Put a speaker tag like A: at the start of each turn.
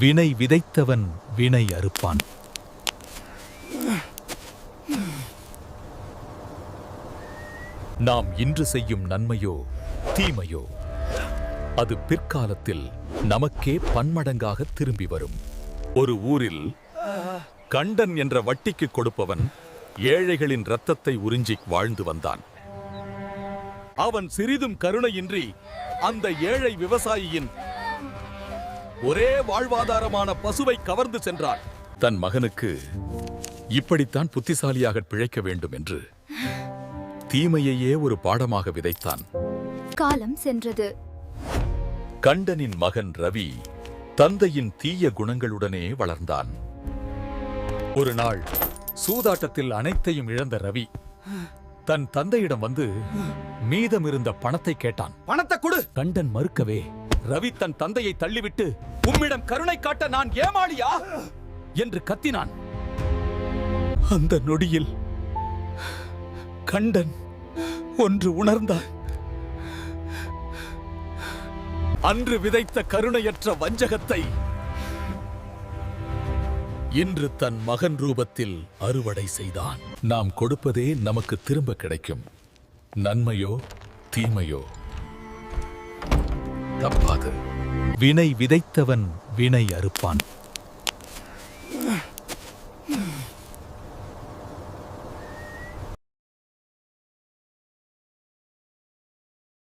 A: வினை விதைத்தவன் வினை அறுப்பான். நாம் இன்று செய்யும் நன்மையோ தீமையோ அது பிற்காலத்தில் நமக்கே பன்மடங்காக திரும்பி வரும். ஒரு ஊரில் கண்டன் என்ற வட்டிக்கு கொடுப்பவன் ஏழைகளின் ரத்தத்தை உறிஞ்சி வாழ்ந்து வந்தான். அவன் சிறிதும் கருணையின்றி அந்த ஏழை விவசாயியின் ஒரே வாழ்வாதாரமான பசுவை கவர்ந்து சென்றான். தன் மகனுக்கு இப்படித்தான் புத்திசாலியாக பிழைக்க வேண்டும் என்று தீமையையே ஒரு பாடமாக விதைத்தான்.
B: காலம் சென்றது.
A: கண்டனின் மகன் ரவி தந்தையின் தீய குணங்களுடனே வளர்ந்தான். ஒரு நாள் சூதாட்டத்தில் அனைத்தையும் இழந்த ரவி தன் தந்தையிடம் வந்து மீதமிருந்த பணத்தை கேட்டான்.
C: பணத்தை கொடு!
A: கண்டன் மறுக்கவே ரவி தன் தந்தையை தள்ளிவிட்டு உம்மிடம் கருணை காட்ட நான் ஏமாளியா? என்று கத்தினான். அந்த நொடியில் கண்டன் ஒன்று உணர்ந்தான் அன்று விதைத்த கருணையற்ற வஞ்சகத்தை இன்று தன் மகன் ரூபத்தில் அறுவடை செய்தான். நாம் கொடுப்பதே நமக்கு திரும்ப கிடைக்கும். நன்மையோ தீமையோ தப்பாது. வினை விதைத்தவன் வினை அறுப்பான்.